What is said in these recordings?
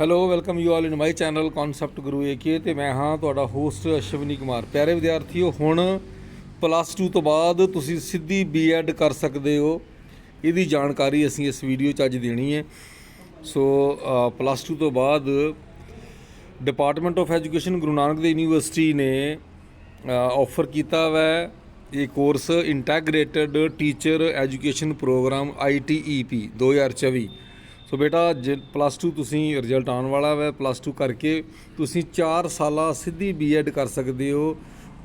Hello welcome you all in my channel concept Guru AK ਤੇ ਮੈਂ ਹਾਂ ਤੁਹਾਡਾ ਹੋਸਟ ਅਸ਼ਵਨੀ ਕੁਮਾਰ। ਪਿਆਰੇ ਵਿਦਿਆਰਥੀਓ, ਹੁਣ ਪਲੱਸ 2 ਤੋਂ ਬਾਅਦ ਤੁਸੀਂ ਸਿੱਧੀ ਬੀਐਡ ਕਰ ਸਕਦੇ ਹੋ। ਇਹਦੀ ਜਾਣਕਾਰੀ ਅਸੀਂ ਇਸ ਵੀਡੀਓ 'ਚ ਅੱਜ ਦੇਣੀ ਹੈ। ਸੋ ਪਲੱਸ 2 ਤੋਂ ਬਾਅਦ department of education Guru Nanak Dev university ਨੇ ਆਫਰ ਕੀਤਾ ਵੈ ਇਹ course integrated teacher education programme ITEP 2024 so ਬੇਟਾ, ਜੇ ਪਲੱਸ 2 ਤੁਸੀਂ ਰਿਜ਼ਲਟ ਆਉਣ ਵਾਲਾ ਹੈ ਪਲੱਸ 2 ਕਰਕੇ ਤੁਸੀਂ 4 ਸਾਲਾ ਸਿੱਧੀ ਬੀਐਡ ਕਰ ਸਕਦੇ ਹੋ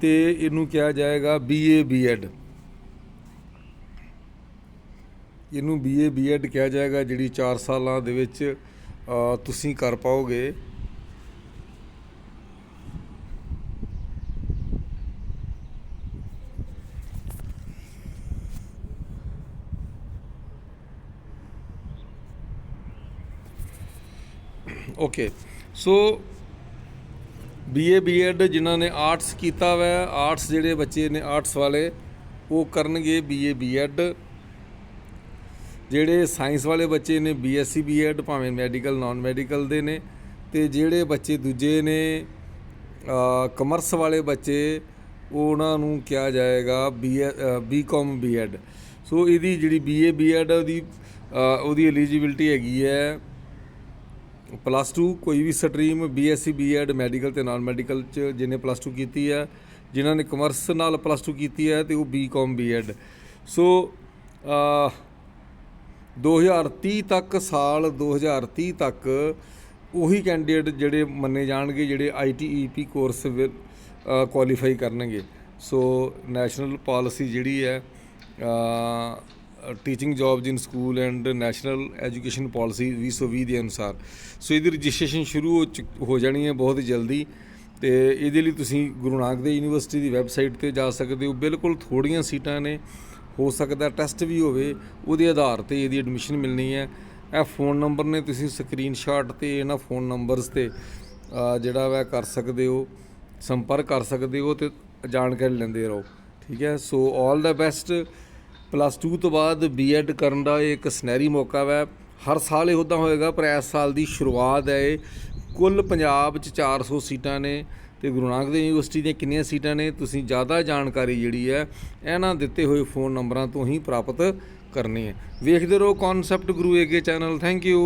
ਤੇ ਇਹਨੂੰ ਕਿਹਾ ਜਾਏਗਾ BA ਬੀਐਡ ਇਹਨੂੰ BA ਬੀਐਡ ਕਿਹਾ ਜਾਏਗਾ, ਜਿਹੜੀ 4 ਸਾਲਾਂ ਦੇ ਵਿੱਚ ਤੁਸੀਂ ਕਰ ਪਾਓਗੇ। ਓਕੇ ਸੋ ਬੀਏ ਬੀਐਡ ਜਿਨ੍ਹਾਂ ਨੇ ਆਰਟਸ ਕੀਤਾ ਵੈ ਆਰਟਸ ਜਿਹੜੇ ਬੱਚੇ ਨੇ ਆਰਟਸ ਵਾਲੇ, ਉਹ ਕਰਨਗੇ ਬੀਏ ਬੀਐਡ ਜਿਹੜੇ ਸਾਇੰਸ ਵਾਲੇ ਬੱਚੇ ਨੇ ਬੀਐਸਸੀ ਬੀਐਡ ਭਾਵੇਂ ਮੈਡੀਕਲ ਨਾਨ ਮੈਡੀਕਲ ਦੇ ਨੇ, ਤੇ ਜਿਹੜੇ ਬੱਚੇ ਦੂਜੇ ਨੇ ਕਮਰਸ ਵਾਲੇ ਬੱਚੇ, ਉਹਨਾਂ ਨੂੰ ਕਿਹਾ ਜਾਏਗਾ ਬੀਏ ਬੀਕਾਮ ਬੀਐਡ ਸੋ ਇਹਦੀ ਜਿਹੜੀ ਬੀਏ ਬੀਐਡ ਉਹਦੀ ਉਹਦੀ ਐਲੀਜੀਬਿਲਟੀ ਹੈਗੀ ਹੈ ਪਲੱਸ 2 ਕੋਈ ਵੀ ਸਟਰੀਮ ਬੀਐਸਸੀ ਬੀਐਡ ਮੈਡੀਕਲ ਤੇ ਨਾਨ ਮੈਡੀਕਲ ਚ ਜਿਹਨੇ ਪਲੱਸ 2 ਕੀਤੀ ਹੈ, ਜਿਨ੍ਹਾਂ ਨੇ ਕਮਰਸ ਨਾਲ ਪਲੱਸ 2 ਕੀਤੀ ਹੈ ਤੇ ਉਹ ਬੀਕਾਮ ਬੀਐਡ ਸੋ ਅ 2030 ਤੱਕ, ਸਾਲ 2030 ਤੱਕ ਉਹੀ ਕੈਂਡੀਡੇਟ ਜਿਹੜੇ ਮੰਨੇ ਜਾਣਗੇ, ਜਿਹੜੇ ITEP ਕੋਰਸ ਕੁਆਲੀਫਾਈ ਕਰਨਗੇ। ਸੋ ਨੈਸ਼ਨਲ ਪਾਲਿਸੀ ਜਿਹੜੀ ਹੈ teaching jobs in school and national education policy 2020 ਦੇ ਅਨੁਸਾਰ। ਸੋ ਇਹਦੀ ਰਜਿਸਟ੍ਰੇਸ਼ਨ ਸ਼ੁਰੂ ਹੋ ਚੁੱਕ- ਹੋ ਜਾਣੀ ਹੈ ਬਹੁਤ ਜਲਦੀ। ਤੇ ਇਹਦੇ ਲਈ ਤੁਸੀਂ ਗੁਰੂ ਨਾਨਕ ਦੇਵ ਯੂਨੀਵਰਸਿਟੀ ਦੀ ਵੈਬਸਾਈਟ ਤੇ ਜਾ ਸਕਦੇ ਹੋ। ਬਿਲਕੁਲ ਥੋੜੀਆਂ ਸੀਟਾਂ ਨੇ। ਹੋ ਸਕਦਾ ਟੈਸਟ ਵੀ ਹੋਵੇ, ਉਹਦੇ ਆਧਾਰ ਤੇ ਇਹਦੀ ਐਡਮਿਸ਼ਨ ਮਿਲਣੀ ਹੈ। ਇਹ ਫੋਨ ਨੰਬਰ ਨੇ, ਤੁਸੀਂ ਸਕਰੀਨਸ਼ਾਟ ਤੇ ਇਹਨਾਂ ਫੋਨ ਨੰਬਰਸ ਤੇ ਜਿਹੜਾ ਵਾ ਕਰ ਸਕਦੇ ਹੋ। ਸੰਪਰਕ ਕਰ ਸਕਦੇ ਹੋ ਤੇ ਜਾਣਕਾਰੀ ਲੈਂਦੇ ਰਹੋ। ਠੀਕ ਹੈ? ਸੋ ਆਲ ਦਾ ਬੈਸਟ ਪਲੱਸ 2 ਤੋਂ ਬਾਅਦ ਬੀਐਡ ਕਰਨ ਦਾ ਇਹ ਇੱਕ ਸੁਨਹਿਰੀ ਮੌਕਾ ਹੈ ਹਰ ਸਾਲ ਇਹ ਉੱਦਾਂ ਹੋਏਗਾ, ਪਰ ਇਸ ਸਾਲ ਦੀ ਸ਼ੁਰੂਆਤ ਹੈ ਇਹ। ਕੁੱਲ ਪੰਜਾਬ 'ਚ 400 ਸੀਟਾਂ ਨੇ ਤੇ ਗੁਰੂ ਨਾਨਕ ਦੇਵ ਯੂਨੀਵਰਸਿਟੀ ਦੀਆਂ ਕਿੰਨੀਆਂ ਸੀਟਾਂ ਨੇ, ਤੁਸੀਂ ਜ਼ਿਆਦਾ ਜਾਣਕਾਰੀ ਜਿਹੜੀ ਹੈ, ਇਹਨਾਂ ਦਿੱਤੇ ਹੋਏ ਫੋਨ ਨੰਬਰਾਂ ਤੋਂ ਹੀ ਪ੍ਰਾਪਤ ਕਰਨੀ ਹੈ। ਵੇਖਦੇ ਰਹੋ concept Guru AK channel thank you